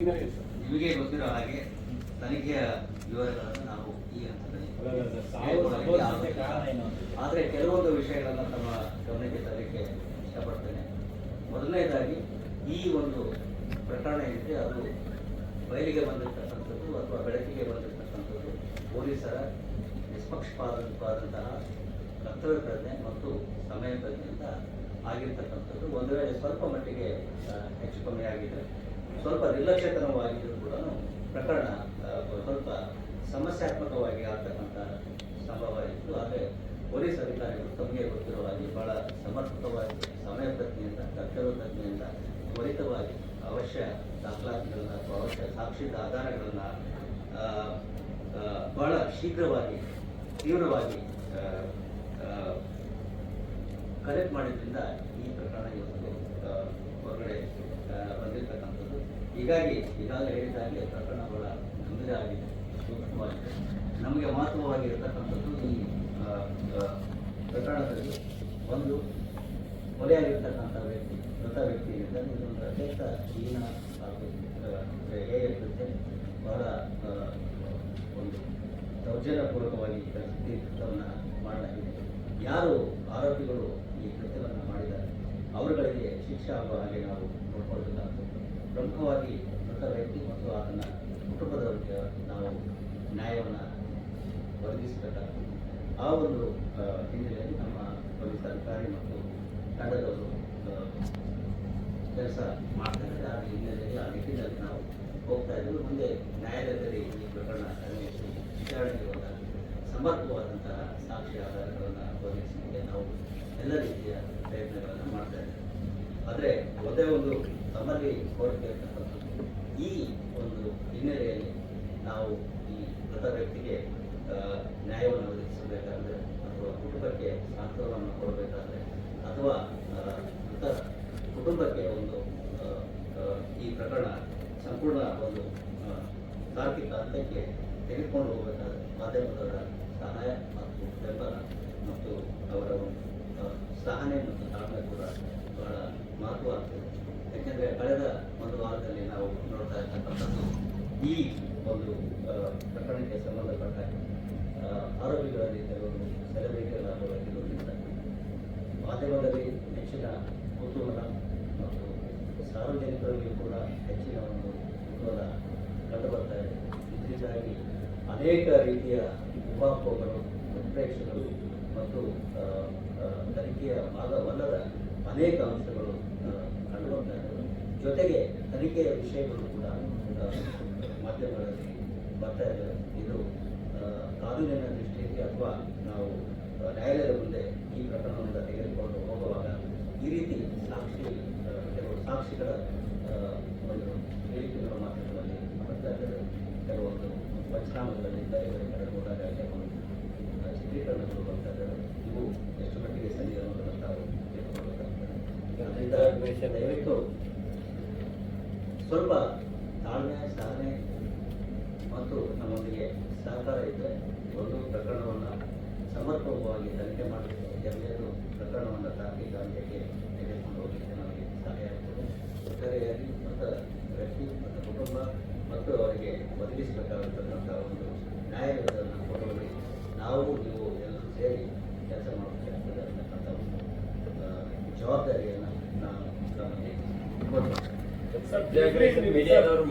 ನಿಮಗೆ ಗೊತ್ತಿರೋ ಹಾಗೆ ತನಿಖೆಯ ವಿವರಗಳನ್ನು ನಾವು ಈ ಹಂತದಲ್ಲಿ ಆದರೆ ಕೆಲವೊಂದು ವಿಷಯಗಳನ್ನು ತಮ್ಮ ಗಮನಕ್ಕೆ ತರಲಿಕ್ಕೆ ಇಷ್ಟಪಡ್ತೇನೆ. ಮೊದಲನೇದಾಗಿ ಈ ಒಂದು ಪ್ರಕರಣ ಏನಿದೆ ಅದು ಬಯಲಿಗೆ ಬಂದಿರತಕ್ಕಂಥದ್ದು ಅಥವಾ ಬೆಳಕಿಗೆ ಬಂದಿರತಕ್ಕಂಥದ್ದು ಪೊಲೀಸರ ನಿಷ್ಪಕ್ಷಪಾತವಾದಂತಹ ಕರ್ತವ್ಯ ಪ್ರಜ್ಞೆ ಮತ್ತು ಸಮಯ ಪ್ರಜ್ಞೆಯಿಂದ ಆಗಿರ್ತಕ್ಕಂಥದ್ದು. ಒಂದು ವೇಳೆ ಸ್ವಲ್ಪ ಮಟ್ಟಿಗೆ ಹೆಚ್ಚು ಕಮ್ಮಿ ಆಗಿದೆ ಸ್ವಲ್ಪ ನಿರ್ಲಕ್ಷ್ಯತನವಾಗಿದ್ದರೂ ಕೂಡ ಪ್ರಕರಣ ಸ್ವಲ್ಪ ಸಮಸ್ಯಾತ್ಮಕವಾಗಿ ಆಗ್ತಕ್ಕಂಥ ಸಂಭವ ಇತ್ತು. ಆದರೆ ಪೊಲೀಸ್ ಅಧಿಕಾರಿಗಳು ತಮಗೆ ಗೊತ್ತಿರುವ ಹಾಗೆ ಬಹಳ ಸಮರ್ಪಕವಾಗಿ ಸಮಯ ಪ್ರಜ್ಞೆಯಿಂದ ಪ್ರಜ್ಞೆಯಿಂದ ತ್ವರಿತವಾಗಿ ಅವಶ್ಯ ದಾಖಲಾತಿಗಳನ್ನು ಅಥವಾ ಅವಶ್ಯ ಸಾಕ್ಷಿದ ಆಧಾರಗಳನ್ನು ಬಹಳ ಶೀಘ್ರವಾಗಿ, ತೀವ್ರವಾಗಿ ಕಲೆಕ್ಟ್ ಮಾಡಿದ್ರಿಂದ ಈ ಪ್ರಕರಣ ಇವತ್ತು ಹೊರಗಡೆ ಬಂದಿರತಕ್ಕಂಥದ್ದು. ಹೀಗಾಗಿ ಈಗಾಗಲೇ ಹೇಳಿದಾಗೆ ಪ್ರಕರಣ ಬಹಳ ಗಂಭೀರ ಆಗಿದೆ. ಸೂಕ್ಷ್ಮವಾಗಿದೆ ನಮಗೆ ಮಹತ್ವವಾಗಿರ್ತಕ್ಕಂಥದ್ದು ಈ ಪ್ರಕರಣದಲ್ಲಿ ಒಂದು ಕೊಲೆಯಾಗಿರ್ತಕ್ಕಂಥ ವ್ಯಕ್ತಿ ಮೃತ ವ್ಯಕ್ತಿ ಏನಿದ್ದಾನೆ ಇದೊಂದು ಅತ್ಯಂತ ಹೀನ ಹಾಗೂ ಆ, ಹೇಯ ಕೃತ್ಯ ಬಹಳ ಒಂದು ದೌರ್ಜನ್ಯಪೂರ್ವಕವಾಗಿ ಕೃತ್ಯವನ್ನು ಮಾಡಲಾಗಿದೆ. ಯಾರು ಆರೋಪಿಗಳು ಈ ಕೃತ್ಯವನ್ನು ಮಾಡಿದ್ದಾರೆ? ಅವರುಗಳಿಗೆ ಶಿಕ್ಷೆ ಆಗುವ ಹಾಗೆ ನಾವು ನೋಡ್ಕೊಳ್ಬೇಕಾಗ್ತದೆ ಪ್ರಮುಖವಾಗಿ ಮೃತ ವ್ಯಕ್ತಿ ಮತ್ತು ಆತನ ಕುಟುಂಬದವರಿಗೆ ನಾವು ನ್ಯಾಯವನ್ನು ಒದಗಿಸಬೇಕಾಗ್ತದೆ ಆ ಒಂದು ಹಿನ್ನೆಲೆಯಲ್ಲಿ ನಮ್ಮ ಪೊಲೀಸ್ ಅಧಿಕಾರಿ ಮತ್ತು ತಂಡದವರು ಕೆಲಸ ಮಾಡ್ತಾ ಆ ಹಿನ್ನೆಲೆಯಲ್ಲಿ ಆ ನಿಟ್ಟಿನಲ್ಲಿ ನಾವು ಹೋಗ್ತಾ ಇದ್ದೀವಿ. ಮುಂದೆ ನ್ಯಾಯಾಲಯದಲ್ಲಿ ಈ ಪ್ರಕರಣ ವಿಚಾರಣೆಗೆ ಹೋದಾಗ ಸಮರ್ಪಕವಾದಂತಹ ಸಾಕ್ಷಿ ಆಧಾರಗಳನ್ನು ಒದಗಿಸಲಿಕ್ಕೆ ನಾವು ಎಲ್ಲ ರೀತಿಯ ಪ್ರಯತ್ನಗಳನ್ನು ಮಾಡ್ತಾ ಇದ್ದಾರೆ. ಆದರೆ ಒಂದೇ ಒಂದು ತಮ್ಮಲ್ಲಿ ಕೋರಿಕೆ ಇರ್ತಕ್ಕಂಥದ್ದು, ಈ ಒಂದು ಹಿನ್ನೆಲೆಯಲ್ಲಿ ನಾವು ಈ ಮೃತ ವ್ಯಕ್ತಿಗೆ ನ್ಯಾಯವನ್ನು ಒದಗಿಸಬೇಕಾದ್ರೆ ಅಥವಾ ಕುಟುಂಬಕ್ಕೆ ಸಾಂತ್ವನವನ್ನು ಕೊಡಬೇಕಾದ್ರೆ ಅಥವಾ ಮೃತ ಕುಟುಂಬಕ್ಕೆ ಒಂದು ಈ ಪ್ರಕರಣ ಸಂಪೂರ್ಣ ಒಂದು ತಾರ್ಕಿಕ ಹಂತಕ್ಕೆ ತೆಗೆದುಕೊಂಡು ಹೋಗಬೇಕಾದ್ರೆ ಮಾಧ್ಯಮದವರ ಸಹಾಯ ಮತ್ತು ಬೆಂಬಲ ಮತ್ತು ಅವರ ಸಹನೆ ಮತ್ತು ತಾಳ್ಮೆ ಕೂಡ ಬಹಳ ಮಹತ್ವ ಆಗ್ತದೆ. ಯಾಕೆಂದರೆ ಕಳೆದ ಒಂದು ವಾರದಲ್ಲಿ ನಾವು ನೋಡ್ತಾ ಇರ್ತಕ್ಕಂಥದ್ದು ಈ ಒಂದು ಪ್ರಕರಣಕ್ಕೆ ಸಂಬಂಧಪಟ್ಟ ಆರೋಪಿಗಳಲ್ಲಿ ಕೆಲವರು ಸೆಲೆಬ್ರಿಟಿಗಳಾಗುವ ಕೆಲವರಿದ್ದಾರೆ ಮಾಧ್ಯಮದಲ್ಲಿ ಹೆಚ್ಚಿನ ಕುತೂಹಲ ಮತ್ತು ಸಾರ್ವಜನಿಕರಿಗೆ ಕೂಡ ಹೆಚ್ಚಿನ ಒಂದು ಕುತೂಹಲ ಕಂಡು ಬರ್ತಾ ಇದೆ. ಇದರಿಂದಾಗಿ ಅನೇಕ ರೀತಿಯ ಉಪಾಪಗಳು ಉತ್ಪ್ರೇಕ್ಷೆಗಳು ಮತ್ತು ಭಾಗವಲ್ಲದ ಅನೇಕ ಅಂಶಗಳು ಆ, ಕಂಡು ಇದ್ದಾವೆ. ಜೊತೆಗೆ ತನಿಖೆಯ ವಿಷಯಗಳು ಕೂಡ ಮಾಧ್ಯಮಗಳಲ್ಲಿ ಬರ್ತಾ ಇದ್ದಾವೆ. ಇದು ಕಾನೂನಿನ ದೃಷ್ಟಿಯಲ್ಲಿ ಅಥವಾ ನಾವು ನ್ಯಾಯಾಲಯದ ಮುಂದೆ ಈ ಪ್ರಕರಣವನ್ನು ತೆಗೆದುಕೊಂಡು ಹೋಗುವಾಗ ಈ ರೀತಿ ಸಾಕ್ಷಿ ಕೆಲವು ಸಾಕ್ಷಿಗಳ ಒಂದು ಹೇಳಿಕೆಗಳ ಮಾಧ್ಯಮದಲ್ಲಿ ಬರ್ತಾ ಇದ್ದಾರೆ ಕೆಲವೊಂದು ಪಂಚನಾಮಗಳಲ್ಲಿ ಬೇರೆ ಬೇರೆ ಕಡೆ ಹೋದಾಗ ಕೆಲವೊಂದು ಚಿತ್ರೀಕರಣಗಳು ಬರ್ತಾ ಇದ್ದಾವೆ. ಅದರಿಂದ ದಯವಿಟ್ಟು ಸ್ವಲ್ಪ ತಾಳ್ಮೆ ಸಹನೆ ಮತ್ತು ನಮ್ಮೊಂದಿಗೆ ಸಹಕಾರ ಇದ್ದರೆ ಒಂದು ಪ್ರಕರಣವನ್ನು ಸಮರ್ಪಕವಾಗಿ ತನಿಖೆ ಮಾಡಬೇಕು ಎಲ್ಲರೂ ಪ್ರಕರಣವನ್ನು ತಾರ್ಕಿಕ ಅಂತ್ಯಕ್ಕೆ ತೆಗೆದುಕೊಂಡು ಹೋಗಲಿಕ್ಕೆ ನಮಗೆ ಸಹಾಯ ಆಗ್ತದೆ. ಒಟ್ಟಾರೆಯಾಗಿ ಮತ್ತು ವ್ಯಕ್ತಿ ಮತ್ತು ಕುಟುಂಬ ಮತ್ತು ಅವರಿಗೆ ಒದಗಿಸಬೇಕಾಗಿರ್ತಕ್ಕಂಥ ಒಂದು ನ್ಯಾಯವನ್ನು ಕೊಡುವಲ್ಲಿ ನಾವು ನೀವು ಎಲ್ಲರೂ ಸೇರಿ ಕೆಲಸ ಮಾಡಬೇಕಾಗ್ತದೆ ಅಂತಕ್ಕಂಥ ಒಂದು ಜವಾಬ್ದಾರಿಯನ್ನು सब मीडिया और